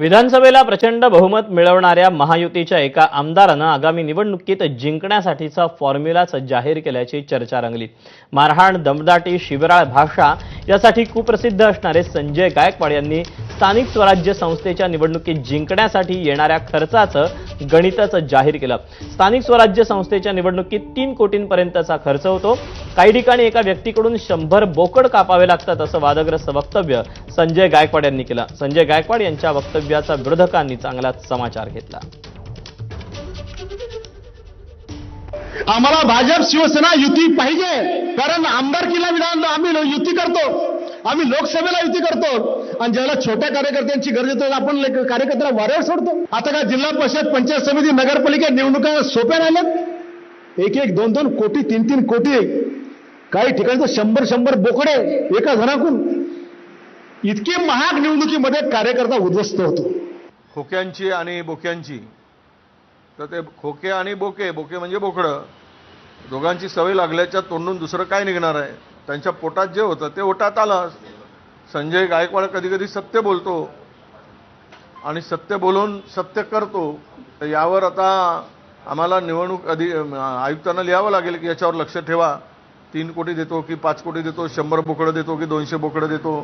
विधानसभेला प्रचंड बहुमत मिळवणाऱ्या महायुतीच्या एका आमदारानं आगामी निवडणुकीत जिंकण्यासाठीचा फॉर्म्युलाच जाहीर केल्याची चर्चा रंगली. मारहाण दमदाटी शिवराळ भाषा यासाठी कुप्रसिद्ध असणारे संजय गायकवाड यांनी स्थानिक स्वराज्य संस्थेच्या निवडणुकीत जिंकण्यासाठी येणाऱ्या खर्चाचं गणिताचं जाहीर केलं. स्थानिक स्वराज्य संस्थेच्या निवडणुकीत तीन कोटींपर्यंतचा खर्च होतो. काही ठिकाणी एका व्यक्तीकडून शंभर बोकड कापावे लागतात असं वादग्रस्त वक्तव्य संजय गायकवाड यांनी केलं. संजय गायकवाड यांच्या वक्तव्याचा विरोधकांनी चांगलाच समाचार घेतला. आम्हाला भाजप शिवसेना युती पाहिजे. कारण आमदारकीला विधान आम्ही युती करतो. आम्ही लोकसभेला युती करतो. आणि ज्याला छोट्या कार्यकर्त्यांची गरज येतो आपण कार्यकर्त्याला वाऱ्यावर सोडतो. आता का जिल्हा परिषद पंचायत समिती नगरपालिका निवडणुका सोप्या राहिल्यात? एक एक दोन दोन कोटी तीन तीन कोटी. काही ठिकाणी तर शंभर शंभर बोकडे एका घराकून. इतके महाग निवडणुकीमध्ये कार्यकर्ता उद्ध्वस्त होतो. खोक्यांची आणि बोक्यांची. तर ते खोके आणि बोके बोके म्हणजे बोकडं. दोघांची सवय लागल्याच्या तोंडून दुसरं काय निघणार आहे? त्यांच्या पोटात जे होतं ते ओटात आलं. संजय गायकवाड कधी कधी सत्य बोलतो आणि सत्य बोलून सत्य करतो तर यावर आता आम्हाला निवडणूक अधि आयुक्तांना लिहावं लागेल की याच्यावर लक्ष ठेवा. तीन कोटी देतो की पाच कोटी देतो शंभर बोकडं देतो की दोनशे बोकडं देतो.